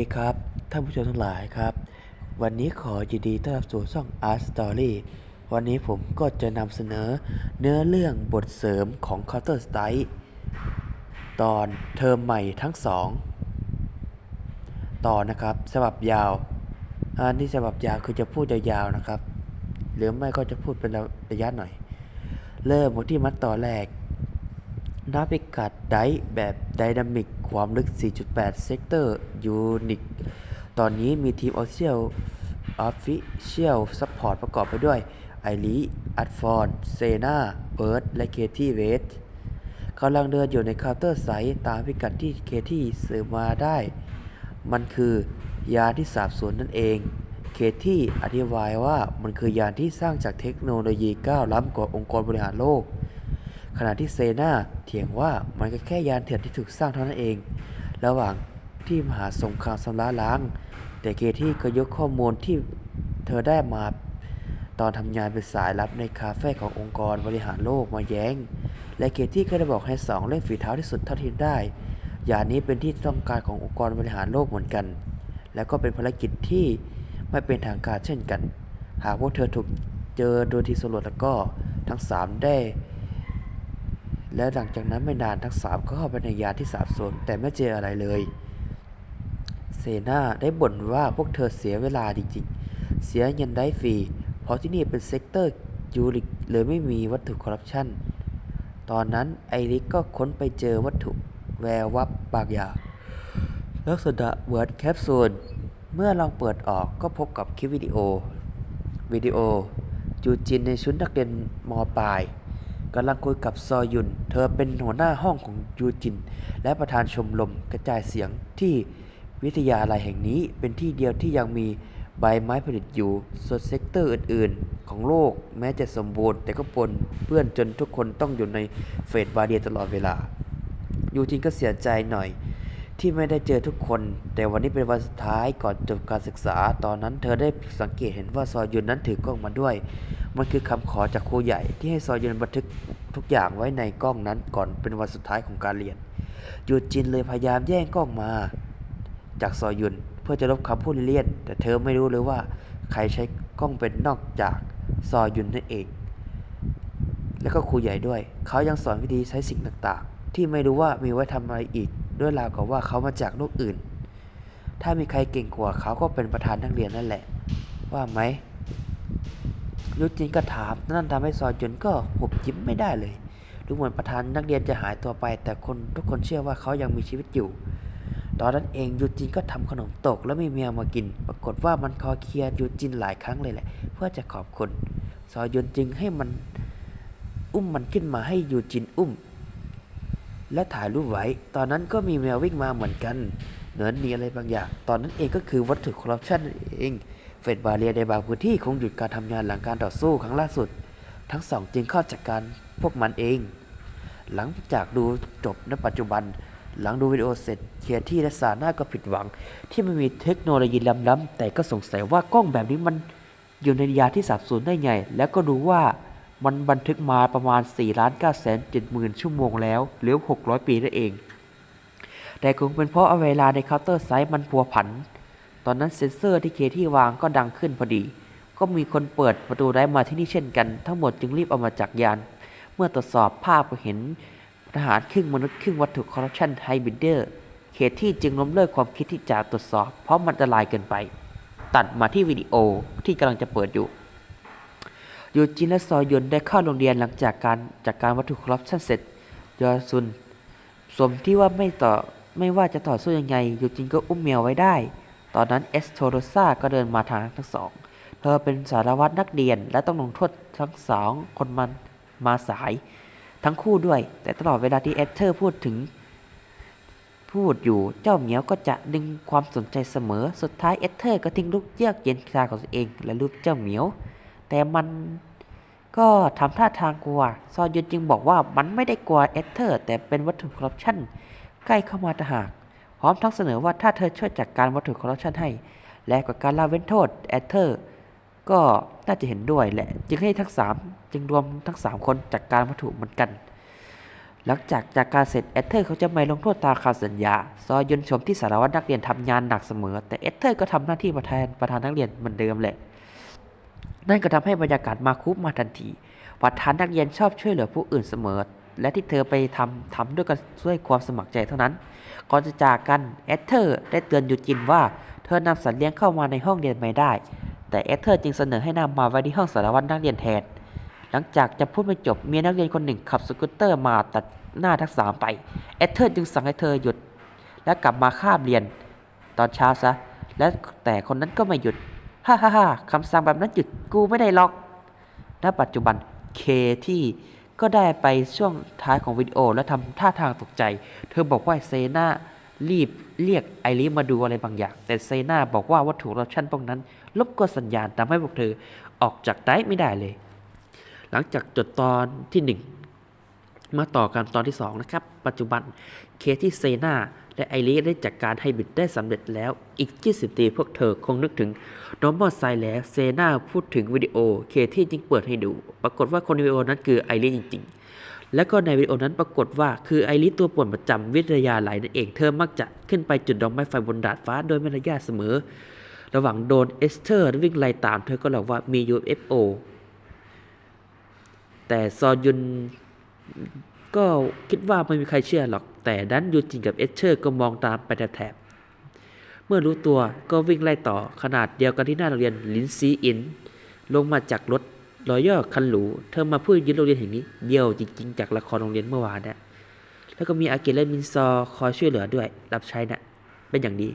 ดีครับท่านผู้ชมทั้งหลายครับ วันนี้ขอยินดีต้อนรับสู่ช่อง Art Story วันนี้ผมก็จะนำเสนอเนื้อเรื่องบทเสริมของ Counter Strike ตอนเทอมใหม่ทั้งสองตอนนะครับฉบับยาวอันที่ฉบับยาวคือจะพูดยาวๆนะครับ หรือไม่ก็จะพูดเป็นระยะหน่อย เริ่มกันที่มัดต่อนแรก นาพิกัดไดแบบไดนามิกความลึก 4.8 เซกเตอร์ยูนิคตอนนี้มีทีม Official Official Support ประกอบไปด้วย ไอรีอัดฟอน เซนาเบิร์ด และเคที่เวสกำลังเดินอยู่ในเคาน์เตอร์ไซต์ตามพิกัดที่เคที่สืบมาได้ มันคือยาที่สาบสูญนั่นเอง เคที่อธิบายว่ามันคือยาที่สร้างจากเทคโนโลยีก้าวล้ำกว่าองค์กรบริหารโลก ขณะที่เซนาเถียงว่ามันก็แค่ยานเถื่อนที่ถูกสร้างเท่านั้นเอง ระหว่างที่มหาสงครามสำล้าล้าง แต่เกที่ก็ยกข้อมูลที่เธอได้มาตอนทำงานเป็นสายลับในคาเฟ่ขององค์กรบริหารโลกมาแย้ง และเกที่ก็ได้บอกให้สองเล่นฝีเท้าที่สุดเท่าที่ได้ยานนี้เป็นที่ต้องการขององค์กรบริหารโลกเหมือนกัน และก็เป็นภารกิจที่ไม่เป็นทางการเช่นกัน หากพวกเธอถูกเจอโดยทีสำรวจแล้วก็ทั้งสามได้ และหลังจากนั้นไม่นานทั้งสามก็เข้าไปในยานที่สาบสูญแต่ไม่เจออะไรเลย เซนาได้บ่นว่าพวกเธอเสียเวลาจริงๆ เสียเงินได้ฟรี เพราะที่นี่เป็นเซกเตอร์ยูริกเลยไม่มีวัตถุคอร์รัปชัน ตอนนั้นไอริกก็ค้นไปเจอวัตถุแวววับบางอย่างลักษณะเหมือนแคปซูล เมื่อลองเปิดออกก็พบกับคลิปวิดีโอ วิดีโอ จูจินในชุดนักเรียนมปลาย กำลังคุยกับซอยุน เธอเป็นหัวหน้าห้องของยูจิน และประธานชมรมกระจายเสียงที่วิทยาลัยแห่งนี้เป็นที่เดียวที่ยังมีใบไม้ผลิตอยู่ ส่วนเซกเตอร์อื่น ๆ ของโลกแม้จะสมบูรณ์ แต่ก็ปนเปื้อนจนทุกคนต้องอยู่ในเฟสบาเรียตลอดเวลา ยูจินก็เสียใจหน่อย ที่ไม่ได้เจอทุกคน แต่วันนี้เป็นวันสุดท้ายก่อนจบการศึกษา ตอนนั้นเธอได้สังเกตเห็นว่าซอยุนนั้นถือกล้องมาด้วย มันคือคำขอจากครูใหญ่ที่ให้ซอยุนบันทึกทุกอย่างไว้ในกล้องนั้นก่อนเป็นวันสุดท้ายของการเรียนยูจินเลยพยายามแย่งกล้องมา จากซอยุนเพื่อจะลบคำพูดเลี่ยน แต่เธอไม่รู้เลยว่า ใครใช้กล้องเป็นนอกจากซอยุนนั่นเอง แล้วก็ครูใหญ่ด้วย เขายังสอนวิธีใช้สิ่งต่างๆ ที่ไม่รู้ว่ามีไว้ทำอะไรอีก ด้วยราวกับว่าเขามาจากโลกอื่น ถ้ามีใครเก่งกว่าเขาก็เป็นประธานนักเรียนนั่นแหละ ว่าไหม ยุจินก็ถาม นั่นทำให้ซอยจุนก็หุบยิ้มไม่ได้เลย ดูเหมือนประธานนักเรียนจะหายตัวไป แต่คนทุกคนเชื่อว่าเขายังมีชีวิตอยู่ ตอนนั้นเองยูจินก็ทำขนมตกแล้วไม่มีเอามากิน ปรากฏว่ามันคอเคลียร์ยูจินหลายครั้งเลยแหละ เพื่อจะขอบคุณ ซอยยุนจึงให้มันอุ้มมันขึ้นมาให้ยูจินอุ้ม และถ่ายรูปไว้ ตอนนั้นก็มีแมววิ่งมาเหมือนกัน เหนือนีอะไรบางอย่าง ตอนนั้นเองก็คือวัตถุคอร์รัปชันนั่นเอง เฟดบาเรียในบางพื้นที่คงหยุดการทำงานหลังการต่อสู้ครั้งล่าสุด ทั้งสองจึงเข้าจัดการพวกมันเอง หลังจากดูจบในปัจจุบัน หลังดูวิดีโอเสร็จเคียที่และซาน่าก็ผิดหวัง ที่ไม่มีเทคโนโลยีล้ำๆแต่ก็สงสัยว่ากล้องแบบนี้มันอยู่ในยาที่สับสนได้ไง แล้วก็ดูว่ามันบันทึกมาประมาณ 4 ล้าน9แสน7หมื่นชั่วโมงแล้วหรือ 600 ปีนั่นเอง แต่คงเป็นเพราะเวลาในเคาน์เตอร์ไซต์มันพัวผัน ตอนนั้นเซ็นเซอร์ที่เคที่วางก็ดังขึ้นพอดี ก็มีคนเปิดประตูได้มาที่นี่เช่นกัน ทั้งหมดจึงรีบเอามาจากยาน เมื่อตรวจสอบภาพก็เห็นทหารครึ่งมนุษย์ครึ่งวัตถุคอร์รัปชันไฮบิดเดอร์เคที่จึงล้มเลิกความคิดที่จะตรวจสอบ เพราะมันอันตรายเกินไป ตัดมาที่วิดีโอที่กำลังจะเปิดอยู่ยูจินและซอยุนได้เข้าโรงเรียนหลังจากการจากการวัตถุคอร์รัปชันเสร็จยอซุนสมที่ว่าไม่ต่อไม่ว่าจะต่อสู้ยังไงยูจินก็อุ้มเมียไว้ได้ ตอนนั้นเอสโทโรซาก็เดินมาทางทั้งสอง เธอเป็นสารวัตรนักเรียนและต้องลงโทษทั้งสองคนมันมาสาย ทั้งคู่ด้วย แต่ตลอดเวลาที่เอสเธอร์พูดถึง พูดอยู่เจ้าเหมียวก็จะดึงความสนใจเสมอ สุดท้ายเอสเธอร์ก็ทิ้งลูกเยือกเย็นชาของตัวเอง และรูปเจ้าเหมียว แต่มันก็ทำท่าทางกลัว ซอยุนจึงบอกว่ามันไม่ได้กลัวเอสเธอร์ แต่เป็นวัตถุคอร์รัปชันใกล้เข้ามาต่หาก ร้อมทั้งเสนอว่าถ้าเธอช่วยจัดการวัตถุคอร์รัปชันให้ และกับการละเว้นโทษเอสเธอร์ก็น่าจะเห็นด้วยแหละ จึงให้ทั้งสามจึงรวมทั้งสามคนจัดการวัตถุเหมือนกัน หลังจากจากการเสร็จเอเธอร์เขาจะไม่ลงโทษตามคำสัญญา ซอยยนชมที่สารวัตรนักเรียนทำงานหนักเสมอ แต่เอเธอร์ก็ทำหน้าที่ประธานประธานนักเรียนเหมือนเดิมแหละนั่นก็ทำให้บรรยากาศมาคุบมาทันทีประธานนักเรียนชอบช่วยเหลือผู้อื่นเสมอ และที่เธอไปทำทำด้วยกันด้วยความสมัครใจเท่านั้น ก่อนจะจากกันเอเธอร์ได้เตือนยูจินว่า เธอนำสัตว์เลี้ยงเข้ามาในห้องเรียนไม่ได้ แต่เอเธอร์จึงเสนอให้นำมาไว้ที่ห้องสารวัตรนักเรียนแทน หลังจากจะพูดไม่จบมีนักเรียนคนหนึ่งขับสกูตเตอร์มาตัดหน้าทั้งสามไปเอเธอร์จึงสั่งให้เธอหยุด และกลับมาคาบเรียน ตอนเช้าซะ และแต่คนนั้นก็ไม่หยุดฮ่าฮ่าฮ่าคำสั่งแบบนั้นหยุดกูไม่ได้หรอกณปัจจุบันเคที่ ก็ได้ไปช่วงท้ายของวิดีโอและทำท่าทางตกใจ เธอบอกว่าเซนารีบเรียกไอริมาดูอะไรบางอย่าง แต่เซนาบอกว่าวัตถุรับชั่นพวกนั้นลบกวนสัญญาณทำให้พวกเธอออกจากได้ไม่ได้เลย หลังจากจดตอนที่หนึ่งมาต่อกันตอนที่ 2 นะครับ ปัจจุบันเคที่เซนา และไอริได้จัดการให้บิดได้สำเร็จแล้วอีก 20ปีพวกเธอคงนึกถึงนอร์มอลไซแล้วเซนาพูดถึงวิดีโอเคที่จึงเปิดให้ดู ปรากฏว่าคนในวิดีโอนั้นคือไอริจริง ๆ แล้วก็ในวิดีโอนั้นปรากฏว่าคือไอริตัวป่วนประจำวิทยาลัยนั่นเองเธอมักจะขึ้นไปจุดดอกไม้ไฟบนดาดฟ้าโดยไม่ระยะเสมอ ระหว่างโดนเอสเธอร์วิ่งไล่ตามเธอก็บอกว่ามี UFO แต่ซอยุน ก็คิดว่าไม่มีใครเชื่อหรอก แต่ดันยูจินกับเอสเธอร์ก็มองตามไปแถบเมื่อรู้ตัวก็วิ่งไล่ต่อขนาดเดียวกันที่หน้าโรงเรียนลินซีอิน ลงมาจากรถรอยย่อคันหรู เธอมาเพื่อยึดโรงเรียนแห่งนี้เดี่ยวจริง ๆ จากละครโรงเรียนเมื่อวานเนี่ยแล้วก็มีอากิและมินซอคอยช่วยเหลือด้วย รับใช้นะ่ะเป็นอย่างดี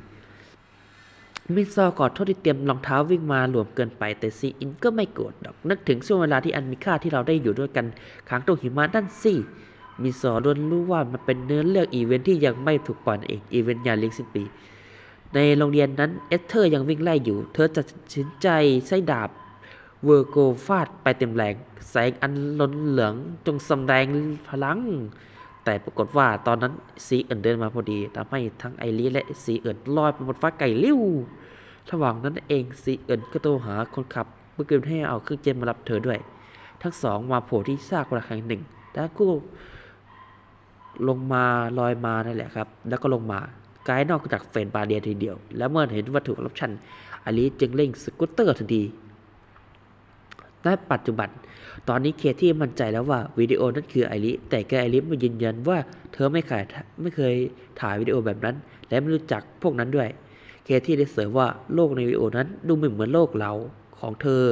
มินซอขอโทษที่เตรียมรองเท้าวิ่งมาหลวมเกินไปแต่ซีอินก็ไม่โกรธดอกนึกถึงช่วงเวลาที่อันมีค่าที่เราได้อยู่ด้วยกันค้างตรงหิมะนั่นสิ มินซอล้วนรู้ว่ามันเป็นเนื้อเรื่องอีเวนท์ที่ยังไม่ถูกปล่อยเองอีเวนต์งานเลี้ยงสิ้นปี ในโรงเรียนนั้นเอสเธอร์ยังวิ่งไล่อยู่ เธอตัดสินใจใช้ดาบเวอร์โกฟาดไปเต็มแรง แสงอันล้นเหลืองจงสำแดงพลัง แต่ปรากฏว่าตอนนั้นซีเอินเดินมาพอดีทำให้ทั้งไอรีและซีเอินลอยไปบนฟ้าไก่ลิ้วระหว่างนั้นเองซีเอินก็โทรหาคนขับเพื่อเกินให้เอาเครื่องเจนมารับเธอด้วย ทั้งสองมาโผล่ที่ซากปรักแห่งหนึ่งแล้วก็ ลงมาลอยมานั่นแหละครับ แล้วก็ลงมากายนอกจากเฟนบาเดียทีเดียว และเมื่อเห็นวัตถุรับชันอาลีจึงเร่งสกูตเตอร์ทันทีในปัจจุบัน ตอนนี้เคที่มั่นใจแล้วว่าวิดีโอนั้นคือไอริแต่แกไอริมายืนยันว่าเธอไม่เคยไม่เคยถ่ายวิดีโอแบบนั้น และไม่รู้จักพวกนั้นด้วย เคที่ได้เสริมว่าโลกในวิดีโอนั้นดูไม่เหมือนโลกเราของเธอ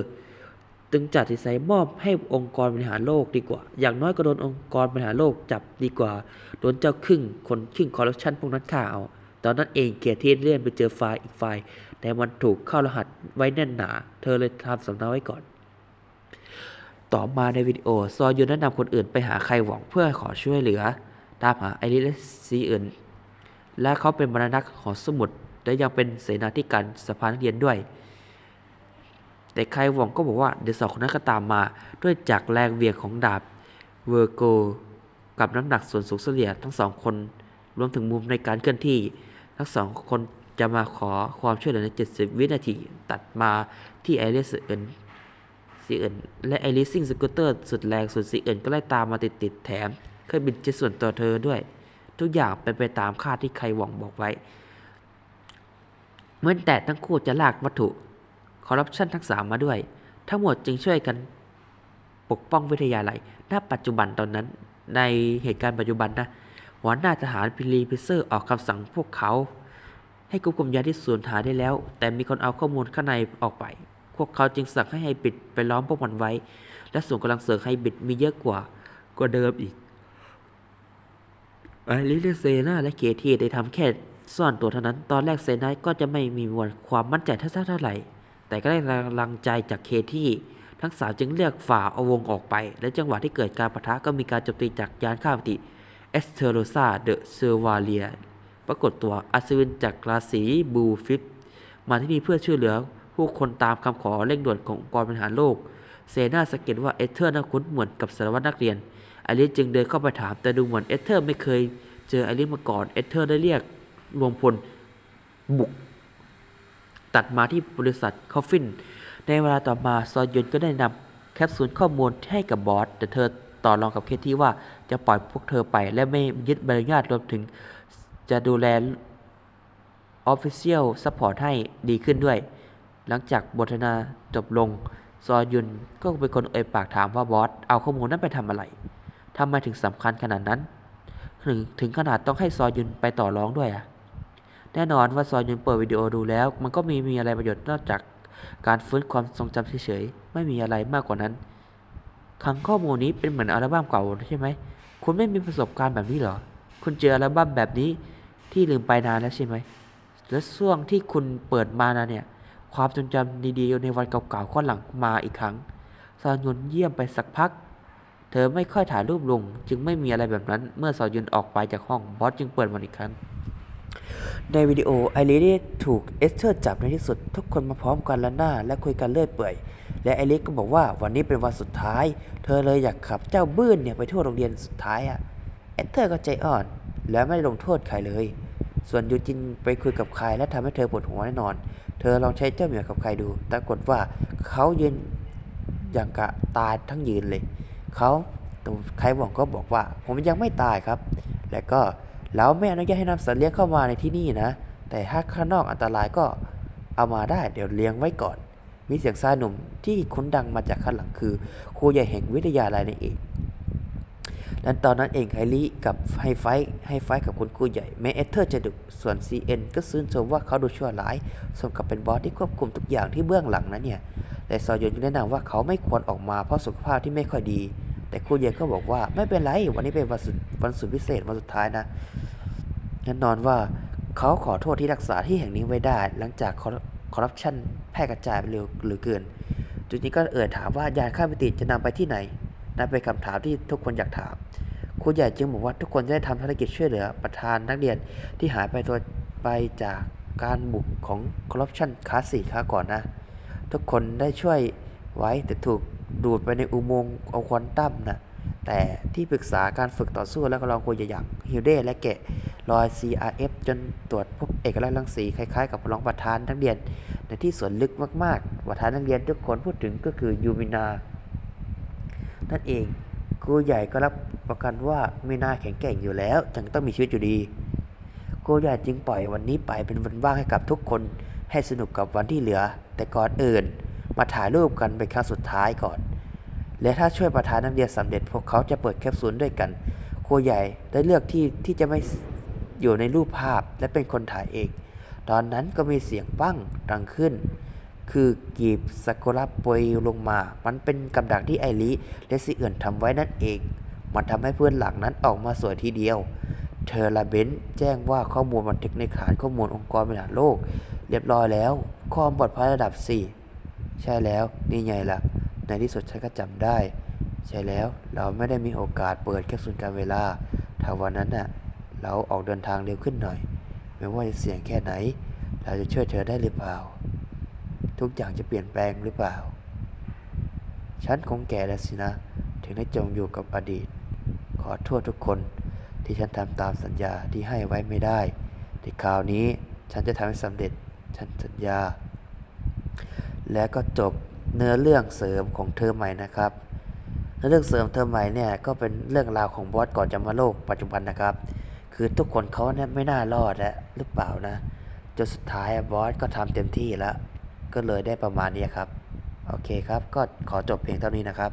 จึงจัดสินใจมอบให้องค์กรบริหารโลกดีกว่า อย่างน้อยก็โดนองค์กรบริหารโลกจับดีกว่า โดนเจ้าครึ่งคนครึ่งคอร์รัปชันพวกนั้นฆ่าเอา ตอนนั้นเองเกียรติเลื่อนไปเจอไฟล์อีกไฟล์ แต่มันถูกเข้ารหัสไว้แน่นหนา เธอเลยทำสำเนาไว้ก่อน ต่อมาในวิดีโอ ซอยุนแนะนำคนอื่นไปหาใครหวังเพื่อขอช่วยเหลือ ตามหาไอริสและซีอื่น และเขาเป็นบรรณารักษ์ของสมุดและยังเป็นเสนาธิการสภานักเรียนด้วย แต่ใครหวังก็บอกว่าเดี๋ยวสองคนนั้นก็ตามมา ด้วยจากแรงเวียงของดาบเวอร์โก กับน้ำหนักส่วนสูงเฉลี่ยทั้งสองคน รวมถึงมุมในการเคลื่อนที่ ทั้งสองคนจะมาขอความช่วยเหลือใน 70 วินาที ตัดมาที่ไอริสเอินซีเอินและไอริสซิ่งสกูตเตอร์สุดแรงส่วนซีเอินก็ไล่ตามมาติดๆแถมเคยบินเจ็ตส่วนตัวเธอด้วย ทุกอย่างเป็นไปตามคาดที่ใครหวังบอกไว้เมื่อแต่ทั้งคู่จะลากวัตถุ คอร์รัปชันทั้งสามมาด้วย ทั้งหมดจึงช่วยกันปกป้องวิทยาลัย ณ ปัจจุบันตอนนั้น ในเหตุการณ์ปัจจุบันนะ หัวหน้าทหารพิลีพิเซอร์ออกคำสั่งพวกเขา ให้ควบคุมยาที่สูญหายได้แล้ว แต่มีคนเอาข้อมูลข้างในออกไป พวกเขาจึงสั่งให้ไฮบิดไปล้อมพวกมันไว้ และส่วนกำลังเสริมไฮบิดมีเยอะกว่ากว่าเดิมอีกไอริสเซนาและเคทีได้ทำแค่ซ่อนตัวเท่านั้น ตอนแรกเซนาก็จะไม่มีมวลความมั่นใจเท่าเท่าไหร่ แต่ก็ได้กำลังใจจากเคที่ทั้งสามจึงเลือกฝ่าเอาวงออกไป และจังหวะที่เกิดการปะทะก็มีการโจมตีจากยานข้ามติเอสเทโรซาเดอะเซอร์วาเลียปรากฏตัวอัศวินจากราศีบูฟิปมาที่นี่เพื่อช่วยเหลือผู้คนตามคำขอเร่งด่วนขององค์กรบริหารโลก เซนาสังเกตว่าเอเธอร์น่าคุ้นเหมือนกับสารวัตรนักเรียนอริสจึงเดินเข้าไปถามแต่ดูเหมือนเอเธอร์ไม่เคย เจออริสมาก่อนเอเธอร์ได้เรียกรวมพลบุก ตัดมาที่บริษัทคอฟฟิน ในเวลาต่อมาซอยยนก็ได้นำแคปซูลข้อมูลให้กับบอส แต่เธอต่อรองกับเคที่ว่าจะปล่อยพวกเธอไป และไม่ยึดใบอนุญาตรวมถึงจะดูแล Official Support ให้ดีขึ้นด้วย หลังจากบทสนทนาจบลง ซอยุนก็เป็นคนเอ่ยปากถามว่าบอส เอาข้อมูลนั้นไปทำอะไรทำไมถึงสำคัญขนาดนั้น ถึงถึงขนาดต้องให้ซอยุนไปต่อร้องด้วยอะ แน่นอนว่าซอยุนเปิดวิดีโอดูแล้ว มันก็มีมีอะไรประโยชน์นอกจากการฟื้นความทรงจำเฉยๆไม่มีอะไรมากกว่านั้นคลังข้อมูลนี้เป็นเหมือนอัลบั้มเก่าใช่ไหมคุณไม่มีประสบการณ์แบบนี้หรอ คุณเจออัลบั้มแบบนี้ที่ลืมไปนานแล้วใช่ไหม และช่วงที่คุณเปิดมานะเนี่ย ความทรงจำดีๆในวันเก่าๆก็หลังมาอีกครั้งซอนยุนเยี่ยมไปสักพัก เธอไม่ค่อยถ่ายรูปลง จึงไม่มีอะไรแบบนั้น เมื่อซอนยุนออกไปจากห้องบอสจึงเปิดมันอีกครั้ง ในวิดีโอไอริสได้ถูกเอสเธอร์จับในที่สุด ทุกคนมาพร้อมกันและหน้า และคุยกันเลื่อยเปื่อย และไอริสก็บอกว่าวันนี้เป็นวันสุดท้าย เธอเลยอยากขับเจ้าบื้นเนี่ยไปทั่วโรงเรียนสุดท้ายอะ่ะเอสเธอร์ก็ใจอ่อน และไม่ได้ลงโทษใครเลย ส่วนยูจินไปคุยกับใครและทำให้เธอปวดหัวแน่นอน เธอลองใช้เจ้าเหมียวกับใครดูปรากฏว่าเขายืนอย่างกะตายทั้งยืนเลยเขาใครบอกก็บอกว่าผมยังไม่ตายครับ และก็ เราไม่อนุญาตให้นำสัตว์เลี้ยงเข้ามาในที่นี่นะ แต่ถ้าข้างนอกอันตรายก็เอามาได้เดี๋ยวเลี้ยงไว้ก่อน มีเสียงชายหนุ่มที่คุ้นดังมาจากข้างหลังคือครูใหญ่แห่งวิทยาลัยนั่นเองและตอนนั้นเองไฮรี่กับไฮไฟท์ไฮไฟกับคุณครูใหญ่แม้เอเธอร์จะดุส่วน CN ก็ซื่นชมว่าเขาดูชั่วร้ายสมกับเป็นบอสที่ควบคุมทุกอย่างที่เบื้องหลังนะเนี่ยแต่ซอยนจึงแนะนำว่าเขาไม่ควรออกมาเพราะสุขภาพที่ไม่ค่อยดี แต่ครูใหญ่ก็บอกว่าไม่เป็นไรวันนี้เป็นวันสุดวันสุดพิเศษวันสุดท้ายนะแน่นอนว่าเขาขอโทษที่รักษาที่แห่งนี้ไว้ได้ หลังจากคอร์รัปชันแพร่กระจายไปเร็วหรือเกิน จุดนี้ก็เอ่ยถามว่ายานข้ามมิติจะนำไปที่ไหนนั่นเป็นคำถามที่ทุกคนอยากถามครูใหญ่จึงบอกว่าทุกคนจะได้ทำภารกิจช่วยเหลือประธานนักเรียนที่หายไปตัวไปจากการบุกของคอร์รัปชันคลาสสี่ค้าก่อนนะ ทุกคนได้ช่วยไว้แต่ถูก ดูดไปในอุโมงค์เอาควอนตัมนะแต่ที่ปรึกษาการฝึกต่อสู้และก็รองครูใหญ่อย่างฮิวเดและแกะรอย CRF จนตรวจพบเอกลักษณ์รังสีคล้ายๆ กับรองประธานนักเรียน ในที่ส่วนลึกมากๆ ประธานนักเรียนทุกคนพูดถึงก็คือยูมินา นั่นเองครูใหญ่ก็รับประกันว่ามีนาแข็งแกร่งอยู่แล้วจึงต้องมีชีวิตอยู่ดีครูใหญ่จึงปล่อยวันนี้ไปเป็นวันว่างให้กับทุกคนให้สนุกกับวันที่เหลือ แต่ก่อนอื่น มาถ่ายรูปกันเป็นครั้งสุดท้ายก่อน และถ้าช่วยประธานนักเรียนสำเร็จ พวกเขาจะเปิดแคปซูลด้วยกัน ครูใหญ่ได้เลือกที่ที่จะไม่อยู่ในรูปภาพและเป็นคนถ่ายเอง ตอนนั้นก็มีเสียงปั้งดังขึ้น คือกีบซากุระปรยลงมา มันเป็นกับดักที่ไอริและซีเอื่นทำไว้นั่นเอง มันทำให้เพื่อนหลังนั้นออกมาสวยทีเดียวเธอลาเบนแจ้งว่าข้อมูลบันทึกในฐานข้อมูลองค์กรบริหารโลก เรียบร้อยแล้ว ความปลอดภัยระดับ 4 ใช่แล้วนี่ไงล่ะ ในที่สุดฉันก็จำได้ ใช่แล้วเราไม่ได้มีโอกาสเปิดแคปซูลการเวลาถ้าวันนั้นน่ะเราออกเดินทางเร็วขึ้นหน่อย ไม่ว่าจะเสี่ยงแค่ไหน เราจะช่วยเธอได้หรือเปล่า ทุกอย่างจะเปลี่ยนแปลงหรือเปล่า ฉันคงแก่แล้วสินะ ถึงได้จมอยู่กับอดีต ขอโทษทุกคนที่ฉันทำตามสัญญาที่ให้ไว้ไม่ได้แต่คราวนี้ฉันจะทำให้สำเร็จ ฉันสัญญา และก็จบเนื้อเรื่องเสริมของเทอมใหม่นะครับเนื้อเรื่องเสริมเทอมใหม่เนี่ยก็เป็นเรื่องราวของบอสก่อนจะมาโลกปัจจุบันนะครับ คือทุกคนเขาเนี่ยไม่น่ารอดแล้วหรือเปล่านะจนสุดท้ายบอสก็ทำเต็มที่แล้ว ก็เลยได้ประมาณนี้ครับ โอเคครับ ก็ขอจบเพียงเท่านี้นะครับ